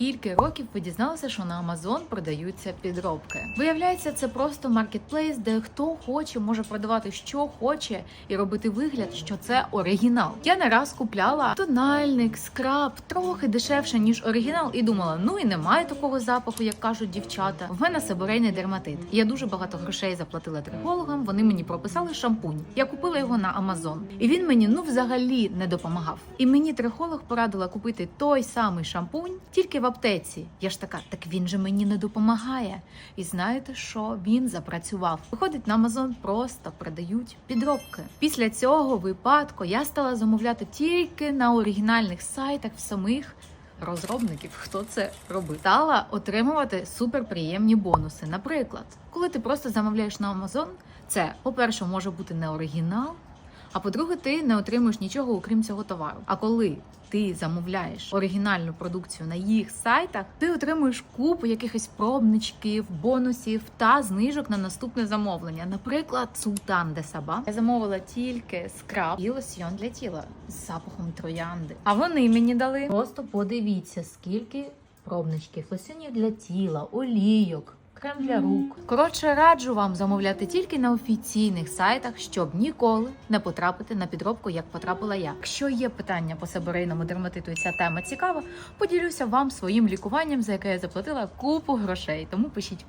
скільки років ви дізналися, що на Amazon продаються підробки. Виявляється, це просто маркетплейс, де хто хоче може продавати що хоче і робити вигляд, що це оригінал. Я не раз купляла тональник, скраб трохи дешевше ніж оригінал, і думала, ну і немає такого запаху, як кажуть дівчата. В мене себорейний дерматит. Я дуже багато грошей заплатила трихологам. Вони мені прописали шампунь. Я купила його на Amazon. і він мені ну взагалі не допомагав. І мені трихолог порадила купити той самий шампунь, тільки в аптеці. Я ж така, так він же мені не допомагає. І знаєте що? Він запрацював. Виходить на Amazon просто продають підробки. Після цього випадку я стала замовляти тільки на оригінальних сайтах в самих. Розробників, хто це робив, стала отримувати суперприємні бонуси. Наприклад, коли ти просто замовляєш на Amazon, це, по-перше, може бути не оригінал, а по-друге, ти не отримуєш нічого окрім цього товару. А коли ти замовляєш оригінальну продукцію на їх сайтах, ти отримуєш купу якихось пробничків, бонусів та знижок на наступне замовлення. Наприклад, Султан де Саба. Я замовила тільки скраб і лосьйон для тіла з запахом троянди. А вони мені дали. Просто подивіться, скільки пробничків, лосьонів для тіла, олійок. Крем для рук. Коротше, раджу вам замовляти тільки на офіційних сайтах, щоб ніколи не потрапити на підробку, як потрапила я. Якщо є питання по себорейному дерматиту і ця тема цікава, поділюся вам своїм лікуванням, за яке я заплатила купу грошей. Тому пишіть.